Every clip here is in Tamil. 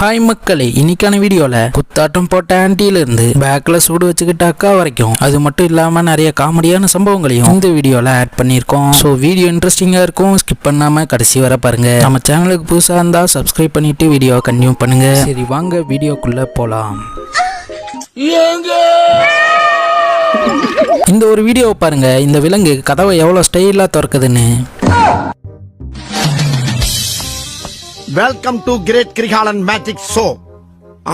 ஹாய் மக்களே இன்னைக்கான வீடியோல குத்தாட்டம் போட்ட ஆன்ட்டில இருந்து பேக்ல சூடு வச்சுக்கிட்ட அக்கா வரைக்கும். அது மட்டும் இல்லாம நிறைய காமெடியான சம்பவங்களையும் இந்த வீடியோல ஆட் பண்ணியிருக்கோம். ஸோ வீடியோ இன்ட்ரெஸ்டிங்கா இருக்கும். ஸ்கிப் பண்ணாம கடைசி வரை பாருங்க. நம்ம சேனலுக்கு புதுசா இருந்தா சப்ஸ்கிரைப் பண்ணிட்டு வீடியோ கண்டினியூ பண்ணுங்க. சரி வாங்க வீடியோக்குள்ள போலாம். இந்த ஒரு வீடியோவை பாருங்க. இந்த விலங்கு கதவை எவ்வளோ ஸ்டைலா திறக்குதுன்னு. Welcome to great Kirikalan magic show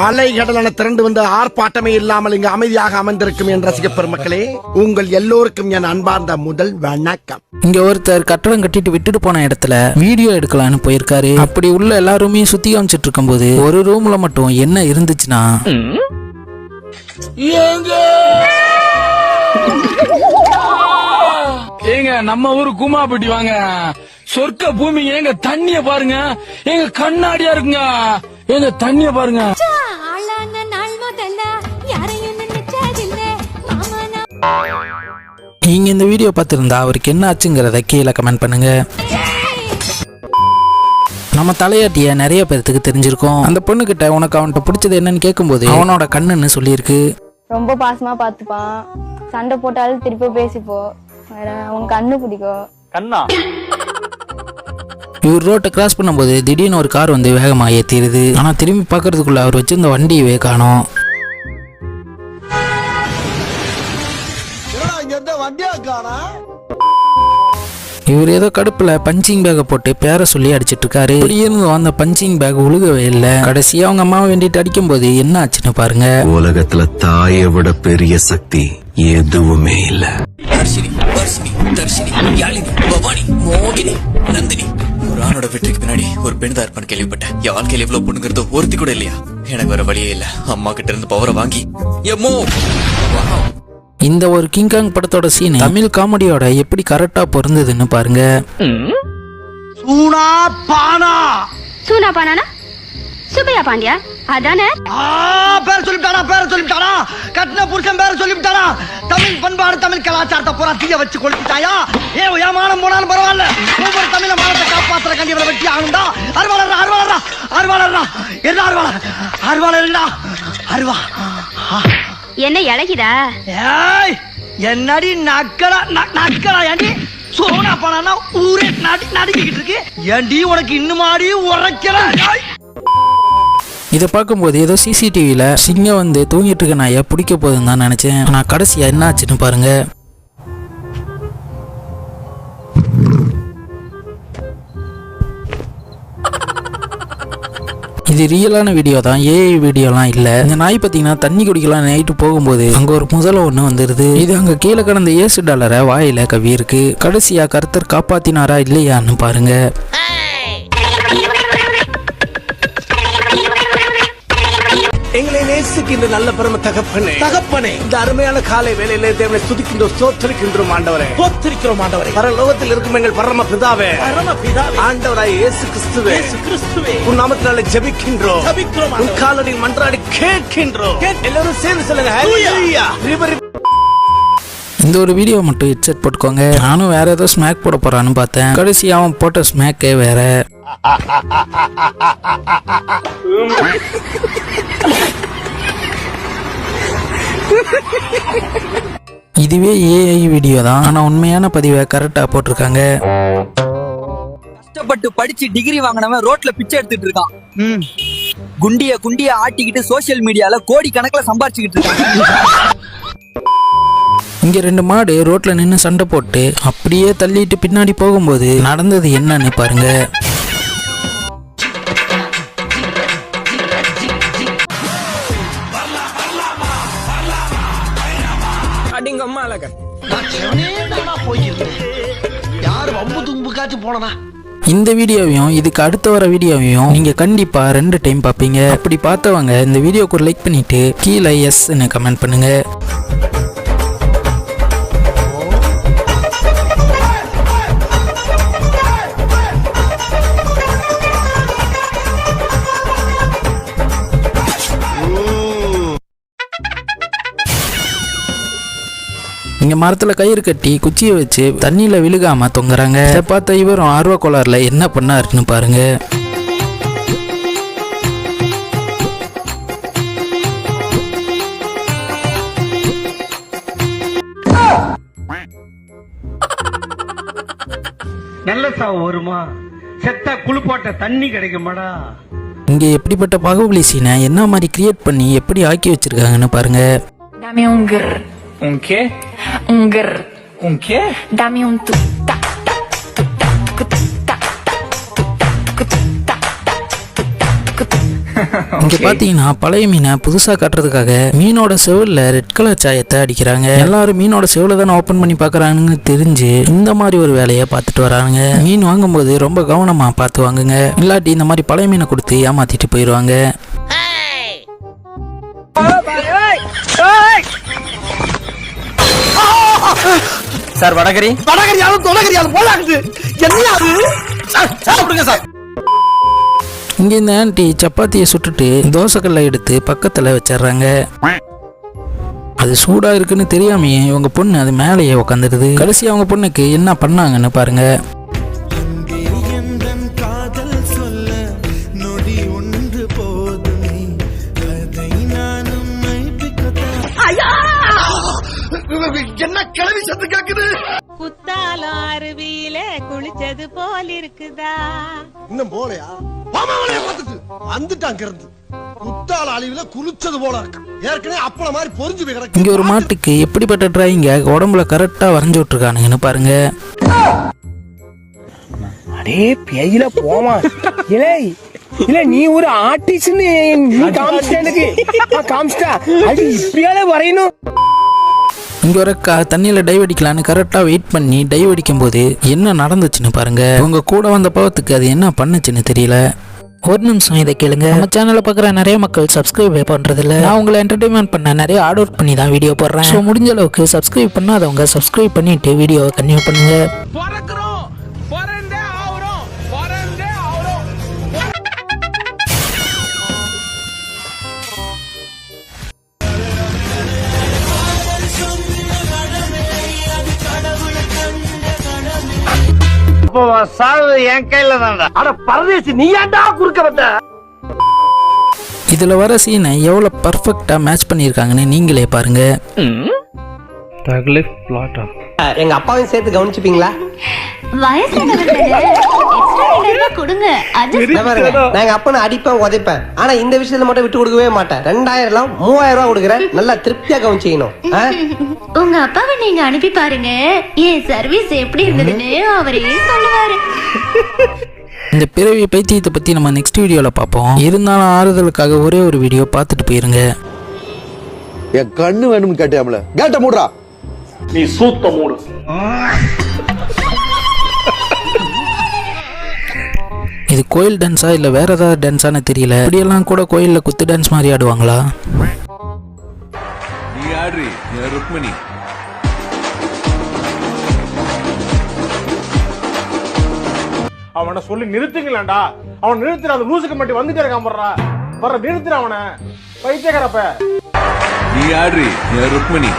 அலைகடலான திரண்டு வந்து ஆர்ப்பாட்டமே இல்லாமல் இங்கு அமைதியாக அமர்ந்திருக்கும் என் ரசிக பெருமக்களே உங்கள் எல்லோருக்கும் என் அன்பார்ந்த முதல் வணக்கம். இங்க ஒருத்தர் கட்டடம் கட்டிட்டு விட்டுட்டு போன இடத்துல வீடியோ எடுக்கலான்னு போயிருக்காரு. அப்படி உள்ள எல்லாருமே சுத்தி காமிச்சிட்டு இருக்கும்போது ஒரு ரூம்ல மட்டும் என்ன இருந்துச்சுன்னா? ஏங்க நம்ம ஊரு கூமாப்பட்டி வாங்க. சொர்க்க பூமி ஏங்க தண்ணிய பாருங்க. எங்க கண்ணாடியா இருக்குங்க. எங்க தண்ணிய பாருங்க. நீங்க இந்த வீடியோ பார்த்திருந்தா அவருக்கு என்ன ஆச்சுங்கிறத கீழே கமெண்ட் பண்ணுங்க. நம்ம தலையாட்டிய நிறைய பேர்த்துக்கு தெரிஞ்சிருக்கும். அந்த பொண்ணுகிட்ட உனக்கு அவன்கிட்ட பிடிச்சது என்னன்னு கேட்கும்போது அவனோட கண்ணுன்னு சொல்லியிருக்கு. ரொம்ப பாசமா பார்த்துப்பான். சண்டை போட்டாலும் திருப்பி பேசிப்போ. வேற உனக்கு கண்ணு பிடிக்கும். இவர் ரோட்டை கிராஸ் பண்ணும்போது திடீர்னு ஒரு கார் வந்து வேகமா ஏத்திடுது ஆனா திரும்பி பார்க்கறதுக்குள்ள அவர் வச்சிருந்த வண்டியவே காணோம். இவர் ஏதோ கடுப்புல பஞ்சிங் பேக்கை போட்டு பேரை சொல்லி அடிச்சிட்டு இருக்காரு திடீர்னு அந்த பஞ்சிங் பேக் உழுகவே இல்லை. கடைசியா அவங்க அம்மாவை வேண்டிட்டு அடிக்கும்போது என்ன ஆச்சுன்னு பாருங்க. உலகத்துல தாயை விட பெரிய சக்தி எதுவுமே இல்ல. தர்ஷினி வர்ஷினி தர்ஷினி யாழினி பவானி மோகினி நந்தினி. ஆணோட வெற்றிக்கு பின்னாடி ஒரு பெண் தான் இருப்பான்னு கேள்விப்பட்டேன். என் வாழ்க்கையில இவ்வளவு பொண்ணுங்கிறது ஒருத்தி கூட இல்லையா? எனக்கு வேற வழியே இல்ல. அம்மா கிட்ட இருந்து பவரை வாங்கி எம்மோ இந்த ஒரு கிங்காங் படத்தோட சீன் தமிழ் காமெடியோட எப்படி கரெக்டா பொருந்ததுன்னு பாருங்க. சூனா பானா! சூனா பானானா? சுப்பையா பாண்டியா? அதானே? ஆ, பேர சொல்லிவிட்டானா பேர சொல்லிவிட்டானா? கட்டின புருஷன் பேர சொல்லிவிட்டானா? தமிழ் பண்பாடு தமிழ் கலாச்சாரத்தை பூரா தீய வச்சு கொளுத்திட்டாயா? ஏ ஏமானம் போனாலும் பரவாயில்ல. ஒவ்வொரு தமிழ மானத்தை காப்பாத்துற கண்டி இவரை வெட்டி ஆகுண்டா அருவாளர்ரா அருவாளர்ரா அருவாளர்ரா. என்ன அருவாளர்? அருவாளர்டா அருவா. என்ன இழகிதா ஏய் என்னடி நக்கலா நக்கலா ஏண்டி? சோனா பணம்னா ஊரே நடி நடுக்கிட்டு இருக்கு. ஏண்டி உனக்கு இன்னுமாடி உரைக்கல. இதை பார்க்கும்போது ஏதோ சிசிடிவியில் சிங்கம் வந்து தூங்கிட்டு இருக்க நாயை பிடிக்க போகுதுன்னு தான் நினச்சேன். ஆனால் கடைசியாக என்ன ஆச்சுன்னு இது ரியலான வீடியோ தான் ஏஐ வீடியோலாம் இல்லை. இந்த நாய் பார்த்தீங்கன்னா தண்ணி குடிக்கலாம் நைட்டு போகும்போது அங்கே ஒரு முதல ஒன்று வந்துடுது இது அங்கே கீழே கடந்த ஏசு டாலரை வாயில கவி இருக்கு கடைசியாக கருத்தர் காப்பாத்தினாரா இல்லையான்னு பாருங்க. நேசிக்கின்ற நல்ல பரம தகப்பனே. தகப்பனே. இந்த அருமையான காலை வேலையிலே தேவனை துதிக்கின்றோம் சோத்தரிக்கின்றோம் ஆண்டவரே. சோத்தரிக்கிறோம் ஆண்டவரே. பரலோகத்தில் இருக்கும் எங்கள் பரம பிதாவே. பரம பிதாவே ஆண்டவராய் இயேசு கிறிஸ்துவே. இயேசு கிறிஸ்துவே. உன் நாமத்தினாலே ஜெபிக்கின்றோம். ஜெபிக்கிறோம் உன் காலடியில் மன்றாடி கேட்கின்றோம். எல்லாரும் சேர்ந்து சொல்லுங்க ஹalleluya. ரிவர் இந்த ஒரு வீடியோ மட்டும் ஹெட்செட் போட்டுக்கோங்க. நானும் வேற ஏதோ ஸ்மாக் போட போறான்னு பார்த்தேன். கடைசி அவன் போட்ட ஸ்மாக்கே வேற. இதுவே ஏஐ வீடியோ தான். ஆனா உண்மையான பதிவை கரெக்டா போட்டிருக்காங்க. கஷ்டப்பட்டு படிச்சு டிகிரி வாங்கினவன் ரோட்ல பிச்சை எடுத்துட்டு இருக்கான். குண்டிய குண்டிய ஆட்டிக்கிட்டு சோஷியல் மீடியால கோடி கணக்குல சம்பாரிச்சுக்கிட்டு இருக்கான். இங்க ரெண்டு மாடு ரோட்ல நின்று சண்டை போட்டு அப்படியே தள்ளிட்டு பின்னாடி போகும்போது நடந்தது என்னன்னு பாருங்க. வம்பு தும்புக்காச்சும் போனனா இந்த வீடியோவையும் இதுக்கு அடுத்து வர வீடியோவையும் நீங்கள் கண்டிப்பாக ரெண்டு டைம் பார்ப்பீங்க அப்படி பார்த்தவங்க இந்த வீடியோக்கு லைக் பண்ணிவிட்டு கீழே எஸ்ன்னு கமெண்ட் பண்ணுங்கள் இங்கே மரத்தில் கயிறு கட்டி குச்சியை வச்சு தண்ணியில விழுகாம தொங்குறாங்க. இதை பார்த்த இவரும் ஆர்வ கோளாறுல என்ன பண்ணாருன்னு பாருங்க. நல்ல சாவு வருமா? செத்தா குளிப்பாட்ட தண்ணி கிடைக்குமாடா? இங்கே எப்படிப்பட்ட பாகுபலி சீனை என்ன மாதிரி கிரியேட் பண்ணி எப்படி ஆக்கி வச்சிருக்காங்கன்னு பாருங்க. Un grr. Un qué? Dame un tu ta ta tu ta tu ta ta tu ta tu ta ta tu ta tu ta. இங்க பாத்தீங்கன்னா பழைய மீனை புதுசா காட்டுறதுக்காக மீனோட செவுல்ல ரெட் கலர் சாயத்தை அடிக்கிறாங்க எல்லாரும் மீனோட செவுல தானே ஓபன் பண்ணி பாக்குறாங்கன்னு தெரிஞ்சு இந்த மாதிரி ஒரு வேலையை பார்த்துட்டு வராங்க மீன் வாங்கும்போது ரொம்ப கவனமா பார்த்து வாங்குங்க இல்லாட்டி இந்த மாதிரி பழைய மீனை கொடுத்து ஏமாத்திட்டு போயிடுவாங்க சார் வடகரி. வடகரியாலும் தொடகரியாலும் போலாகுது. என்ன அது? சார் சாப்பிடுங்க சார். இங்க இந்த ஆன்ட்டி சப்பாத்தியை சுட்டுட்டு தோசைக்கல்லை எடுத்து பக்கத்துல வச்சிடுறாங்க. அது சூடா இருக்குன்னு தெரியாமையே இவங்க பொண்ணு அது மேலேயே உட்காந்துருது கடைசி அவங்க பொண்ணுக்கு என்ன பண்ணாங்கன்னு பாருங்க. கிளவி சத்து கேக்குது. குத்தாலம் அருவியில குளிச்சது போல் இருக்குதா? இன்னும் போலையா? மாமாவளைய பார்த்துட்டு வந்துட்டான் கிடந்து. குத்தால அழிவுல குளிச்சது போல இருக்கு. ஏற்கனவே அப்பள மாதிரி பொறிஞ்சு போய் கிடக்கு. இங்க ஒரு மாட்டுக்கு எப்படிப்பட்ட டிராயிங்க உடம்புல கரெக்டா வரைஞ்சு விட்டுருக்கானுங்கன்னு பாருங்க. அடே பேயில போமா இலே இல்ல நீ ஒரு ஆர்டிஸ்ட்னு நீ காமிச்சிட்ட எனக்கு. காமிச்சிட்டா. அது இப்படியால வரையணும். இங்க ஒரு க தண்ணியில டைவ் அடிக்கலான்னு கரெக்டா வெயிட் பண்ணி டைவ் அடிக்கும் போது என்ன நடந்துச்சுன்னு பாருங்க. உங்க கூட வந்த பாவத்துக்கு அது என்ன பண்ணுச்சுன்னு தெரியல. ஒரு நிமிஷம் இதை கேளுங்க. நம்ம சேனலை பார்க்குற நிறைய மக்கள் சப்ஸ்கிரைப் பண்ணுறதில்ல நான் உங்களை என்டர்டைன்மெண்ட் பண்ண நிறைய ஆர்ட் அவுட் பண்ணி தான் வீடியோ போடுறேன். ஸோ முடிஞ்ச அளவுக்கு சப்ஸ்கிரைப் பண்ணாதவங்க சப்ஸ்கிரைப் பண்ணிட்டு வீடியோவை கன்டினியூ பண்ணுங்க. சாவு என் கையில தான்டா. அட பரதேசி நீ ஏன்டா குறுக்க வந்த? இதுல வர சீனை எவ்வளவு பர்ஃபெக்டா மேட்ச் பண்ணியிருக்காங்கன்னு நீங்களே பாருங்க எங்க அப்பாவையும் சேர்த்து கவனிச்சுப்பீங்களா? கொடுங்க. எங்க அப்பனை அடிப்பேன் உதைப்பேன். ஆனா இந்த விஷயத்துல மட்டும் விட்டு கொடுக்கவே மாட்டேன். ரெண்டாயிரம் எல்லாம் மூவாயிரம் ரூபாய் கொடுக்குறேன். நல்லா திருப்தியா கவனிச்சிக்கணும். ஆ? உங்க அப்பாவை நீங்க அனுப்பி பாருங்க. என் சர்வீஸ் எப்படி இருந்ததுன்னு அவரே சொல்லுவாரு. இந்த பிறவி பைத்தியத்தை பத்தி நம்ம நெக்ஸ்ட் வீடியோல பார்ப்போம். இருந்தாலும் ஆறுதலுக்காக ஒரே ஒரு வீடியோ பார்த்துட்டு போயிருங்க. என் கண்ணு வேணும்னு கேட்டியாமல கேட்ட மூடுறா. நீ சூத்த மூடு. இது கோயில் டான்ஸா இல்ல வேற ஏதாவது டான்ஸான்னு தெரியல? இப்படியெல்லாம் கூட கோயில்ல குத்து டான்ஸ் மாதிரி ஆடுவாங்களா? நீ ஆடுறி ருக்மணி. அவனை சொல்லி நிறுத்துங்களேன்டா. அவன் நிறுத்துற அந்த லூசுக்கு மட்டும் வந்துட்டே இருக்கான் போடுறா வர நிறுத்துற அவனை. பைத்தியக்காரப்ப நீ ஆடுறி ருக்மணி?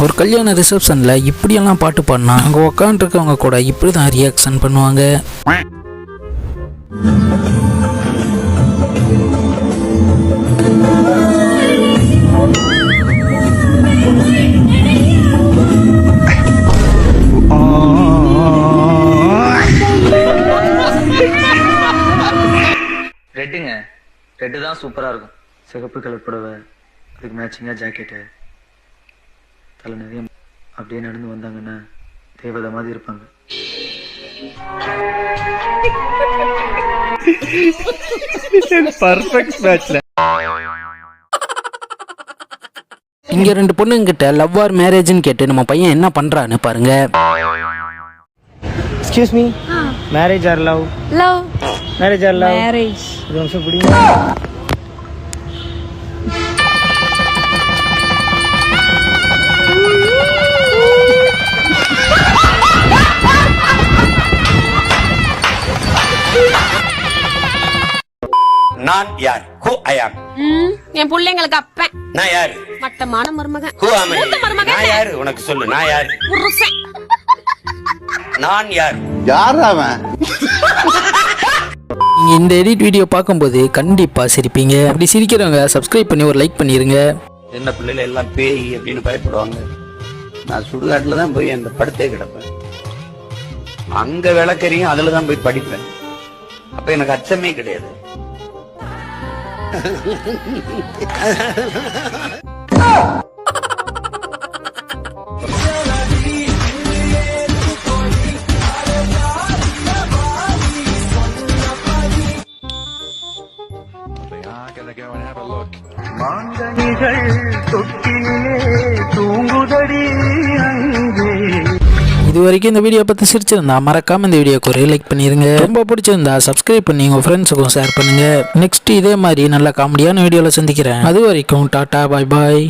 ஒரு கல்யாண ரிசப்ஷன்ல இப்படியெல்லாம் பாட்டு பாடினா அங்க உட்காந்துருக்கவங்க கூட இப்படிதான் ரியாக்ஷன் பண்ணுவாங்க. ரெட்டு தான் சூப்பரா இருக்கும். சிகப்பு கலர் புடவை அதுக்கு மேட்சிங்கா ஜாக்கெட்டு தலை நிறைய அப்படியே நடந்து வந்தாங்கன்னா தேவதை மாதிரி இருப்பாங்க. இங்க ரெண்டு பொண்ணுங்க கிட்ட லவ் ஆர் மேரேஜ்னு கேட்டு நம்ம பையன் என்ன பண்றான்னு பாருங்க. Excuse me marriage or love love marriage or love marriage ஒரு நிமிஷம் பிடிங்க. நான் யார்? ஹூ ஐ ஆம் என் பிள்ளைங்களுக்கு அப்பன். நான் யார்? மட்டமான மருமகன் ஹூ ஆம் நான் யார்? உனக்கு சொல்லு நான் யார்? புருஷன். நான் யார்? யார் அவன்? நீங்க இந்த எடிட் வீடியோ பார்க்கும்போது கண்டிப்பா சிரிப்பீங்க. அப்படி சிரிக்கிறவங்க சப்ஸ்கிரைப் பண்ணி ஒரு லைக் பண்ணிருங்க. சின்ன பிள்ளைல எல்லாம் பேய் அப்படின்னு பயப்படுவாங்க. நான் சுடுகாட்டுல தான் போய் அந்த படுத்தே கிடப்பேன். அங்க விளக்கறியும் அதுல தான் போய் படிப்பேன். அப்ப எனக்கு அச்சமே கிடையாது. மாங்கனிகள் தொட்டிலே தூங்குதடி அங்கே. இது வரைக்கும் இந்த வீடியோ பற்றி சிரிச்சிருந்தா மறக்காம இந்த வீடியோக்கு ஒரு லைக் பண்ணிருங்க. ரொம்ப பிடிச்சிருந்தா சப்ஸ்கிரைப் பண்ணி உங்க ஃப்ரெண்ட்ஸுக்கும் ஷேர் பண்ணுங்க. நெக்ஸ்ட் இதே மாதிரி நல்ல காமெடியான வீடியோவில் சந்திக்கிறேன். அது வரைக்கும் டாட்டா பாய் பாய்